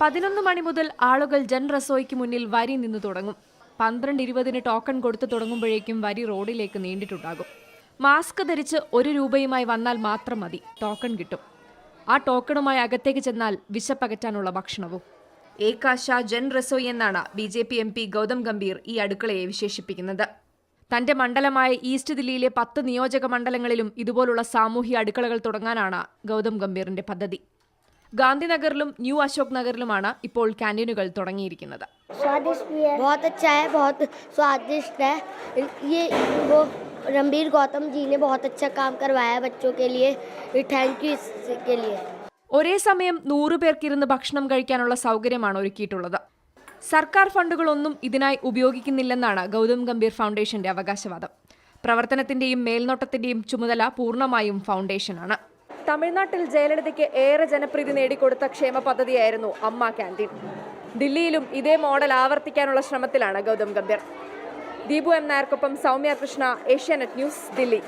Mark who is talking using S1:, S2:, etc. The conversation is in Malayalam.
S1: പതിനൊന്ന് മണി മുതൽ ആളുകൾ ജൻ റസോയ്ക്ക് മുന്നിൽ വരി നിന്ന് തുടങ്ങും. പന്ത്രണ്ട് ഇരുപതിന് ടോക്കൺ കൊടുത്തു തുടങ്ങുമ്പോഴേക്കും വരി റോഡിലേക്ക് നീണ്ടിട്ടുണ്ടാകും. മാസ്ക് ധരിച്ച് ഒരു രൂപയുമായി വന്നാൽ മാത്രം മതി ടോക്കൺ കിട്ടും. ആ ടോക്കണുമായി അകത്തേക്ക് ചെന്നാൽ വിശപ്പകറ്റാനുള്ള ഭക്ഷണവും. ഏകാശ ജൻ റസോയ് എന്നാണ് B J P M P Gautam Gambhir ഈ അടുക്കളയെ വിശേഷിപ്പിക്കുന്നത്. തന്റെ മണ്ഡലമായ ഈസ്റ്റ് ദില്ലിയിലെ പത്ത് നിയോജക മണ്ഡലങ്ങളിലും ഇതുപോലുള്ള സാമൂഹ്യ അടുക്കളകൾ തുടങ്ങാനാണ് ഗൗതം ഗംഭീറിന്റെ പദ്ധതി. ഗാന്ധിനഗറിലും ന്യൂ അശോക് നഗറിലുമാണ് ഇപ്പോൾ ക്യാൻറ്റീനുകൾ തുടങ്ങിയിരിക്കുന്നത്
S2: स्वादिष्ट भी है बहुत अच्छा है बहुत स्वादिष्ट है ये वो रणबीर गौतम जी ने बहुत अच्छा काम करवाया है बच्चों के लिए थैंक यू इसके लिए
S1: ഒരേ സമയം നൂറു പേർക്കിരുന്ന് ഭക്ഷണം കഴിക്കാനുള്ള സൗകര്യമാണ് ഒരുക്കിയിട്ടുള്ളത് സർക്കാർ ഫണ്ടുകളൊന്നും ഇതിനായി ഉപയോഗിക്കുന്നില്ലെന്നാണ് ഗൗതം ഗംഭീർ ഫൗണ്ടേഷന്റെ അവകാശവാദം പ്രവർത്തനത്തിന്റെയും മേൽനോട്ടത്തിന്റെയും ചുമതല പൂർണ്ണമായും ഫൗണ്ടേഷനാണ് തമിഴ്നാട്ടിൽ ജയലളിതയ്ക്ക് ഏറെ ജനപ്രീതി നേടിക്കൊടുത്ത ക്ഷേമ പദ്ധതിയായിരുന്നു അമ്മ ക്യാന്റീൻ. ദില്ലിയിലും ഇതേ മോഡൽ ആവർത്തിക്കാനുള്ള ശ്രമത്തിലാണ് ഗൗതം ഗംഭീർ. ദീപു എം നായർക്കൊപ്പം സൗമ്യ കൃഷ്ണ ഏഷ്യാനെറ്റ് ന്യൂസ് ദില്ലി.